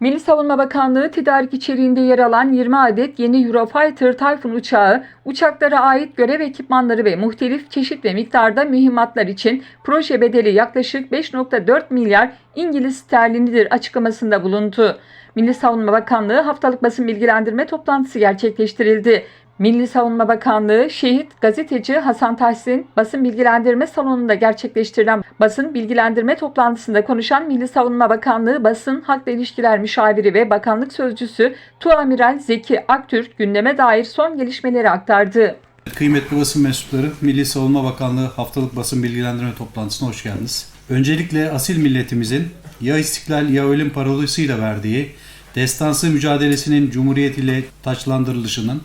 Milli Savunma Bakanlığı tedarik içeriğinde yer alan 20 adet yeni Eurofighter Typhoon uçağı, uçaklara ait görev ekipmanları ve muhtelif çeşit ve miktarda mühimmatlar için proje bedeli yaklaşık 5.4 milyar İngiliz sterlinidir açıklamasında bulundu. Milli Savunma Bakanlığı haftalık basın bilgilendirme toplantısı gerçekleştirildi. Milli Savunma Bakanlığı şehit gazeteci Hasan Tahsin basın bilgilendirme salonunda gerçekleştirilen basın bilgilendirme toplantısında konuşan Milli Savunma Bakanlığı basın halkla ilişkiler müşaviri ve bakanlık sözcüsü Tuamiral Zeki Aktürk gündeme dair son gelişmeleri aktardı. Kıymetli basın mensupları, Milli Savunma Bakanlığı haftalık basın bilgilendirme toplantısına hoş geldiniz. Öncelikle asil milletimizin ya istiklal ya ölüm parolasıyla verdiği destansı mücadelesinin Cumhuriyet ile taçlandırılışının,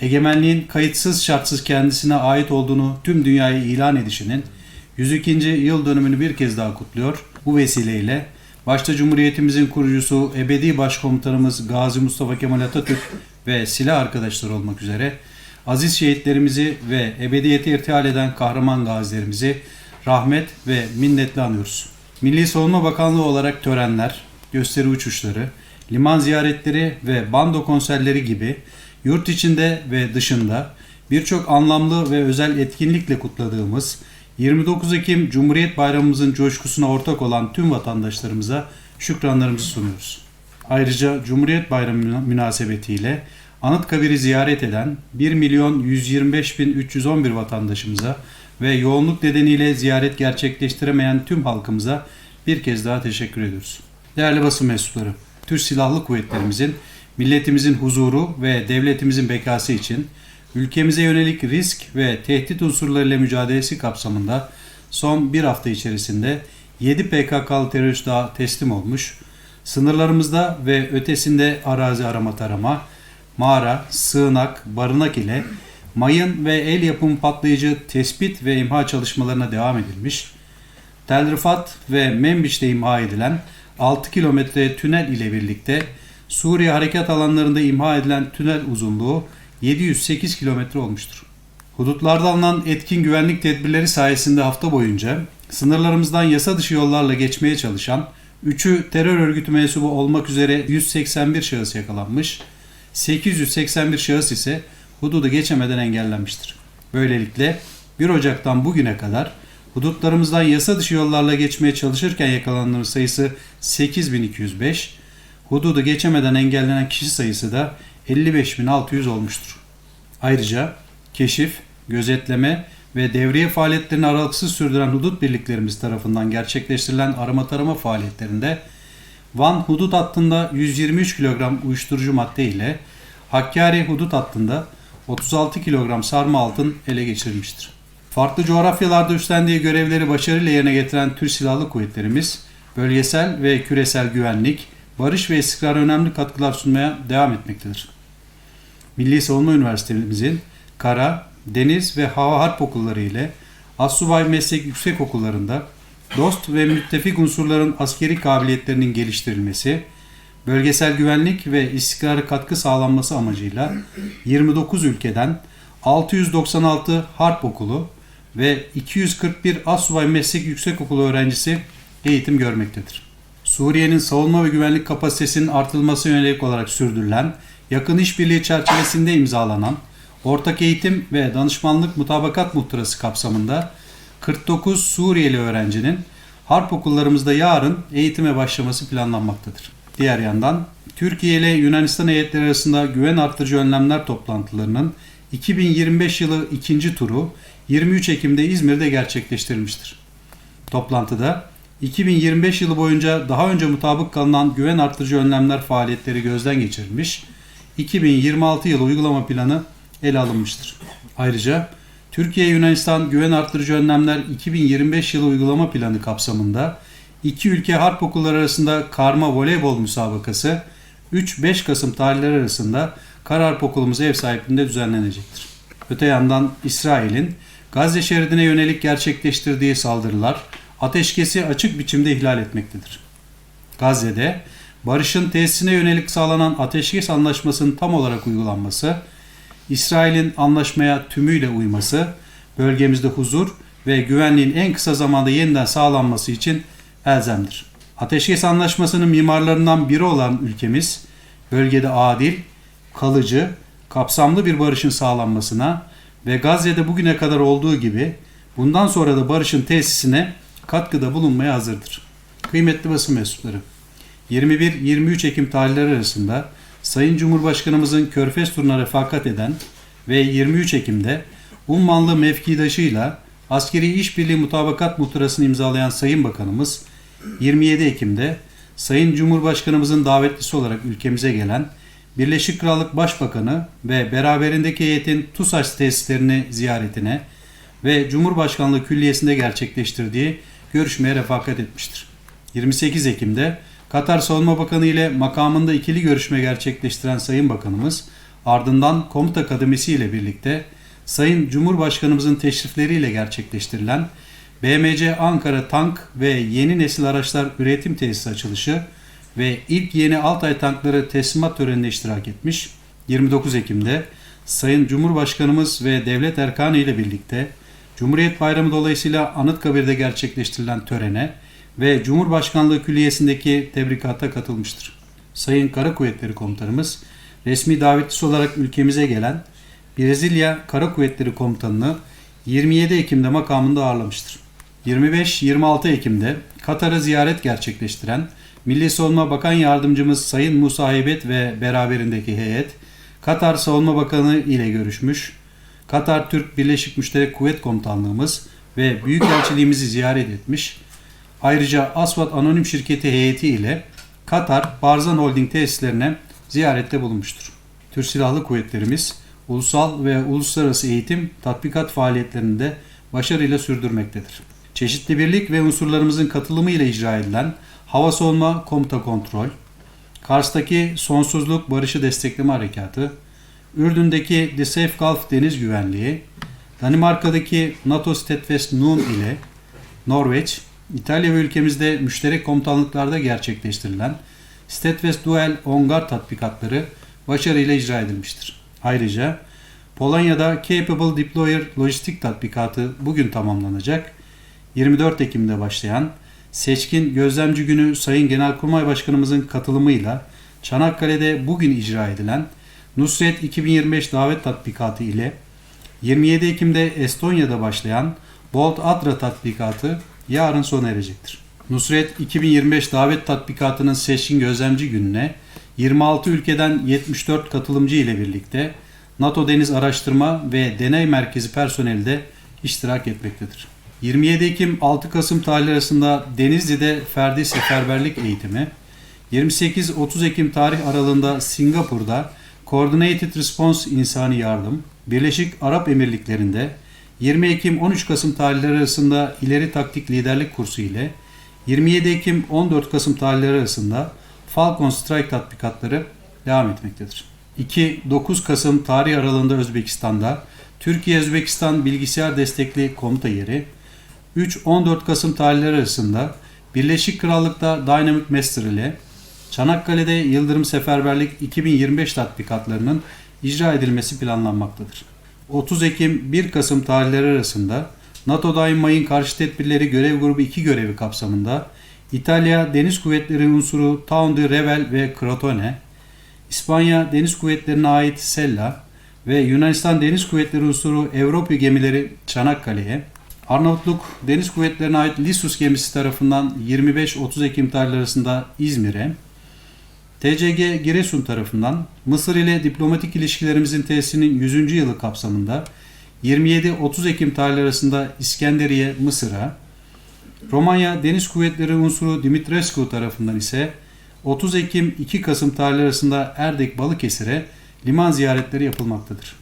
egemenliğin kayıtsız şartsız kendisine ait olduğunu tüm dünyaya ilan edişinin 102. yıl dönümünü bir kez daha kutluyor. Bu vesileyle başta Cumhuriyetimizin kurucusu ebedi başkomutanımız Gazi Mustafa Kemal Atatürk ve silah arkadaşları olmak üzere aziz şehitlerimizi ve ebediyete irtihal eden kahraman gazilerimizi rahmet ve minnetle anıyoruz. Milli Savunma Bakanlığı olarak törenler, gösteri uçuşları, liman ziyaretleri ve bando konserleri gibi yurt içinde ve dışında birçok anlamlı ve özel etkinlikle kutladığımız 29 Ekim Cumhuriyet Bayramımızın coşkusuna ortak olan tüm vatandaşlarımıza şükranlarımızı sunuyoruz. Ayrıca Cumhuriyet Bayramı münasebetiyle Anıtkabir'i ziyaret eden 1 milyon 125 bin 311 vatandaşımıza ve yoğunluk nedeniyle ziyaret gerçekleştiremeyen tüm halkımıza bir kez daha teşekkür ediyoruz. Değerli basın mensupları, Türk Silahlı Kuvvetlerimizin, milletimizin huzuru ve devletimizin bekası için ülkemize yönelik risk ve tehdit unsurlarıyla mücadelesi kapsamında son bir hafta içerisinde 7 PKK'lı terörist daha teslim olmuş, sınırlarımızda ve ötesinde arazi arama tarama, mağara, sığınak, barınak ile mayın ve el yapımı patlayıcı tespit ve imha çalışmalarına devam edilmiş, Tel Rifat ve Menbiş'te imha edilen 6 kilometre tünel ile birlikte Suriye harekat alanlarında imha edilen tünel uzunluğu 708 kilometre olmuştur. Hudutlarda alınan etkin güvenlik tedbirleri sayesinde hafta boyunca sınırlarımızdan yasa dışı yollarla geçmeye çalışan 3'ü terör örgütü mensubu olmak üzere 181 şahıs yakalanmış, 881 şahıs ise hududu geçemeden engellenmiştir. Böylelikle 1 Ocak'tan bugüne kadar hudutlarımızdan yasa dışı yollarla geçmeye çalışırken yakalananların sayısı 8205, hududu geçemeden engellenen kişi sayısı da 55.600 olmuştur. Ayrıca keşif, gözetleme ve devriye faaliyetlerini aralıksız sürdüren hudut birliklerimiz tarafından gerçekleştirilen arama tarama faaliyetlerinde Van hudut hattında 123 kilogram uyuşturucu madde ile Hakkari hudut hattında 36 kilogram sarma altın ele geçirilmiştir. Farklı coğrafyalarda üstlendiği görevleri başarıyla yerine getiren Türk Silahlı Kuvvetlerimiz, bölgesel ve küresel güvenlik, barış ve istikrar önemli katkılar sunmaya devam etmektedir. Milli Savunma Üniversitemizin kara, deniz ve hava harp okulları ile Assubay Meslek Yüksek Okullarında dost ve müttefik unsurların askeri kabiliyetlerinin geliştirilmesi, bölgesel güvenlik ve istikrara katkı sağlanması amacıyla 29 ülkeden 696 harp okulu ve 241 Assubay Meslek Yüksekokulu öğrencisi eğitim görmektedir. Suriye'nin savunma ve güvenlik kapasitesinin artırılması yönelik olarak sürdürülen yakın işbirliği çerçevesinde imzalanan ortak eğitim ve danışmanlık mutabakat muhtırası kapsamında 49 Suriyeli öğrencinin harp okullarımızda yarın eğitime başlaması planlanmaktadır. Diğer yandan Türkiye ile Yunanistan heyetleri arasında güven artırıcı önlemler toplantılarının 2025 yılı ikinci turu 23 Ekim'de İzmir'de gerçekleştirilmiştir. Toplantıda 2025 yılı boyunca daha önce mutabık kalınan güven artırıcı önlemler faaliyetleri gözden geçirilmiş, 2026 yılı uygulama planı ele alınmıştır. Ayrıca Türkiye-Yunanistan güven artırıcı önlemler 2025 yılı uygulama planı kapsamında iki ülke harp okulları arasında karma voleybol müsabakası 3-5 Kasım tarihleri arasında Kar Harp Okulumuz ev sahipliğinde düzenlenecektir. Öte yandan İsrail'in Gazze şeridine yönelik gerçekleştirdiği saldırılar ateşkesi açık biçimde ihlal etmektedir. Gazze'de barışın tesisine yönelik sağlanan ateşkes anlaşmasının tam olarak uygulanması, İsrail'in anlaşmaya tümüyle uyması, bölgemizde huzur ve güvenliğin en kısa zamanda yeniden sağlanması için elzemdir. Ateşkes Anlaşması'nın mimarlarından biri olan ülkemiz, bölgede adil, kalıcı, kapsamlı bir barışın sağlanmasına ve Gazze'de bugüne kadar olduğu gibi bundan sonra da barışın tesisine katkıda bulunmaya hazırdır. Kıymetli basın mensupları, 21-23 Ekim tarihleri arasında Sayın Cumhurbaşkanımızın Körfez turuna refakat eden ve 23 Ekim'de Ummanlı mevkidaşıyla askeri işbirliği mutabakat muhtırasını imzalayan Sayın Bakanımız 27 Ekim'de Sayın Cumhurbaşkanımızın davetlisi olarak ülkemize gelen Birleşik Krallık Başbakanı ve beraberindeki heyetin TUSAŞ tesislerini ziyaretine ve Cumhurbaşkanlığı Külliyesi'nde gerçekleştirdiği görüşmeye refakat etmiştir. 28 Ekim'de Katar Savunma Bakanı ile makamında ikili görüşme gerçekleştiren Sayın Bakanımız ardından komuta kademesi ile birlikte Sayın Cumhurbaşkanımızın teşrifleriyle gerçekleştirilen BMC Ankara Tank ve yeni nesil araçlar üretim tesisi açılışı ve ilk yeni Altay tankları teslimat törenine iştirak etmiş. 29 Ekim'de Sayın Cumhurbaşkanımız ve devlet erkanı ile birlikte Cumhuriyet Bayramı dolayısıyla Anıtkabir'de gerçekleştirilen törene ve Cumhurbaşkanlığı Külliyesi'ndeki tebrikata katılmıştır. Sayın Kara Kuvvetleri Komutanımız resmi davetlisi olarak ülkemize gelen Brezilya Kara Kuvvetleri Komutanını 27 Ekim'de makamında ağırlamıştır. 25-26 Ekim'de Katar'a ziyaret gerçekleştiren Milli Savunma Bakan Yardımcımız Sayın Musa Heybet ve beraberindeki heyet Katar Savunma Bakanı ile görüşmüş, Katar Türk Birleşik Müşterek Kuvvet Komutanlığımız ve Büyükelçiliğimizi ziyaret etmiş, ayrıca Asvat Anonim Şirketi heyeti ile Katar Barzan Holding tesislerine ziyarette bulunmuştur. Türk Silahlı Kuvvetlerimiz ulusal ve uluslararası eğitim tatbikat faaliyetlerinde başarıyla sürdürmektedir. Çeşitli birlik ve unsurlarımızın katılımı ile icra edilen hava savunma komuta kontrol, Kars'taki sonsuzluk barışı destekleme harekatı, Ürdün'deki The Safe Gulf deniz güvenliği, Danimarka'daki NATO Steadfast Nun ile Norveç, İtalya ve ülkemizde müşterek komutanlıklarda gerçekleştirilen Steadfast Dual On Guard tatbikatları başarıyla icra edilmiştir. Ayrıca Polonya'da Capable Deployer lojistik tatbikatı bugün tamamlanacak. 24 Ekim'de başlayan Seçkin Gözlemci Günü Sayın Genelkurmay Başkanımızın katılımıyla Çanakkale'de bugün icra edilen Nusret 2025 davet tatbikatı ile 27 Ekim'de Estonya'da başlayan Bolt Adra tatbikatı yarın sona erecektir. Nusret 2025 davet tatbikatının seçkin gözlemci gününe 26 ülkeden 74 katılımcı ile birlikte NATO Deniz Araştırma ve Deney Merkezi personeli de iştirak etmektedir. 27 Ekim 6 Kasım tarihleri arasında Denizli'de ferdi seferberlik eğitimi, 28-30 Ekim tarih aralığında Singapur'da Coordinated Response İnsani Yardım, Birleşik Arap Emirlikleri'nde 20 Ekim 13 Kasım tarihleri arasında ileri taktik liderlik kursu ile 27 Ekim 14 Kasım tarihleri arasında Falcon Strike tatbikatları devam etmektedir. 2-9 Kasım tarih aralığında Özbekistan'da Türkiye-Özbekistan bilgisayar destekli komuta yeri, 3-14 Kasım tarihleri arasında Birleşik Krallık'ta Dynamic Master ile Çanakkale'de Yıldırım Seferberlik 2025 tatbikatlarının icra edilmesi planlanmaktadır. 30 Ekim 1 Kasım tarihleri arasında NATO Daim Mayın Karşı Tedbirleri Görev Grubu 2 görevi kapsamında İtalya Deniz Kuvvetleri unsuru Town de Revel ve Crotone, İspanya Deniz Kuvvetleri'ne ait Sella ve Yunanistan Deniz Kuvvetleri unsuru Avrupa gemileri Çanakkale'ye, Arnavutluk Deniz Kuvvetleri'ne ait Lissus gemisi tarafından 25-30 Ekim tarihleri arasında İzmir'e, TCG Giresun tarafından Mısır ile diplomatik ilişkilerimizin tesisinin 100. yılı kapsamında 27-30 Ekim tarihleri arasında İskenderiye, Mısır'a, Romanya Deniz Kuvvetleri unsuru Dimitrescu tarafından ise 30 Ekim 2 Kasım tarihleri arasında Erdek Balıkesir'e liman ziyaretleri yapılmaktadır.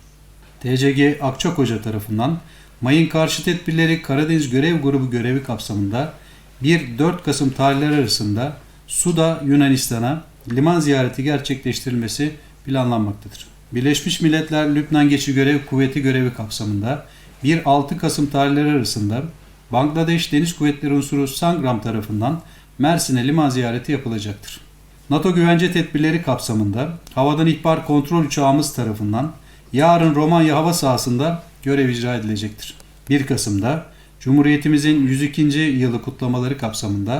TCG Akçakoca tarafından Mayın Karşı Tedbirleri Karadeniz Görev Grubu görevi kapsamında 1-4 Kasım tarihleri arasında Suda Yunanistan'a liman ziyareti gerçekleştirilmesi planlanmaktadır. Birleşmiş Milletler Lübnan Geçici Görev Kuvveti görevi kapsamında 1-6 Kasım tarihleri arasında Bangladeş Deniz Kuvvetleri unsuru Sangram tarafından Mersin'e liman ziyareti yapılacaktır. NATO güvence tedbirleri kapsamında havadan ihbar kontrol uçağımız tarafından yarın Romanya hava sahasında görev icra edilecektir. 1 Kasım'da Cumhuriyetimizin 102. yılı kutlamaları kapsamında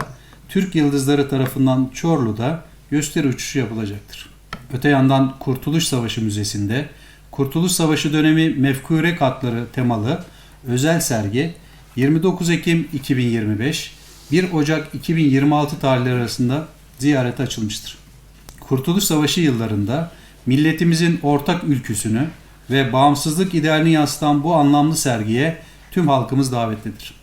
Türk Yıldızları tarafından Çorlu'da gösteri uçuşu yapılacaktır. Öte yandan Kurtuluş Savaşı Müzesi'nde Kurtuluş Savaşı dönemi mefkure katları temalı özel sergi 29 Ekim 2025 1 Ocak 2026 tarihleri arasında ziyarete açılmıştır. Kurtuluş Savaşı yıllarında milletimizin ortak ülküsünü ve bağımsızlık idealini yansıtan bu anlamlı sergiye tüm halkımız davetlidir.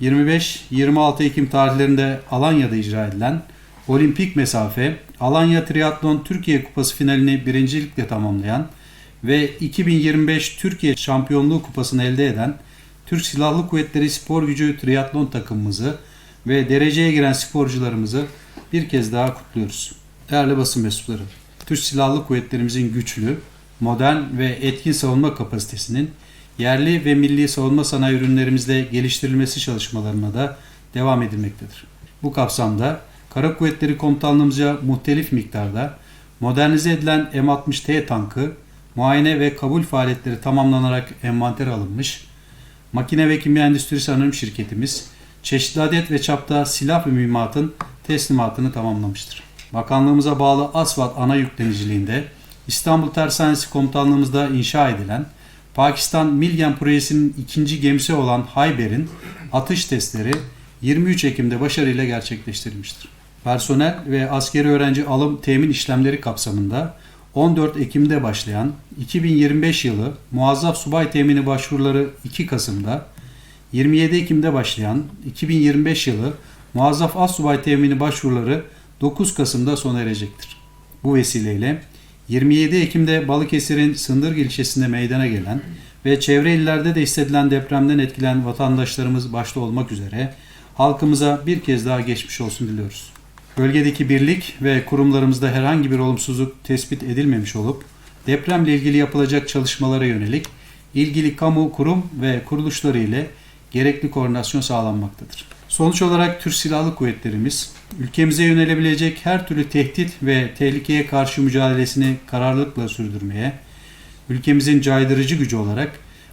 25-26 Ekim tarihlerinde Alanya'da icra edilen olimpik mesafe Alanya Triatlon Türkiye Kupası finalini birincilikle tamamlayan ve 2025 Türkiye Şampiyonluğu Kupası'nı elde eden Türk Silahlı Kuvvetleri Spor Gücü Triatlon takımımızı ve dereceye giren sporcularımızı bir kez daha kutluyoruz. Değerli basın mensupları, Türk Silahlı Kuvvetlerimizin güçlü, modern ve etkin savunma kapasitesinin yerli ve milli savunma sanayi ürünlerimizde geliştirilmesi çalışmalarına da devam edilmektedir. Bu kapsamda Kara Kuvvetleri Komutanlığımızca muhtelif miktarda modernize edilen M60T tankı muayene ve kabul faaliyetleri tamamlanarak envantere alınmış, makine ve kimya endüstrisi anonim şirketimiz çeşitli adet ve çapta silah ve mühimmatın teslimatını tamamlamıştır. Bakanlığımıza bağlı Asvat ana yükleniciliğinde İstanbul Tersanesi Komutanlığımızda inşa edilen Pakistan Milgen projesinin ikinci gemisi olan Hayber'in atış testleri 23 Ekim'de başarıyla gerçekleştirilmiştir. Personel ve askeri öğrenci alım temin işlemleri kapsamında 14 Ekim'de başlayan 2025 yılı muazzaf subay temini başvuruları 2 Kasım'da, 27 Ekim'de başlayan 2025 yılı muazzaf assubay temini başvuruları 9 Kasım'da sona erecektir. Bu vesileyle 27 Ekim'de Balıkesir'in Sındırgı ilçesinde meydana gelen ve çevre illerde de hissedilen depremden etkilen vatandaşlarımız başta olmak üzere halkımıza bir kez daha geçmiş olsun diliyoruz. Bölgedeki birlik ve kurumlarımızda herhangi bir olumsuzluk tespit edilmemiş olup depremle ilgili yapılacak çalışmalara yönelik ilgili kamu kurum ve kuruluşları ile gerekli koordinasyon sağlanmaktadır. Sonuç olarak Türk Silahlı Kuvvetlerimiz ülkemize yönelebilecek her türlü tehdit ve tehlikeye karşı mücadelesini kararlılıkla sürdürmeye, ülkemizin caydırıcı gücü olarak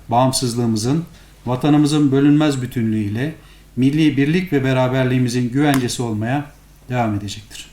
bağımsızlığımızın, vatanımızın bölünmez bütünlüğüyle milli birlik ve beraberliğimizin güvencesi olmaya devam edecektir.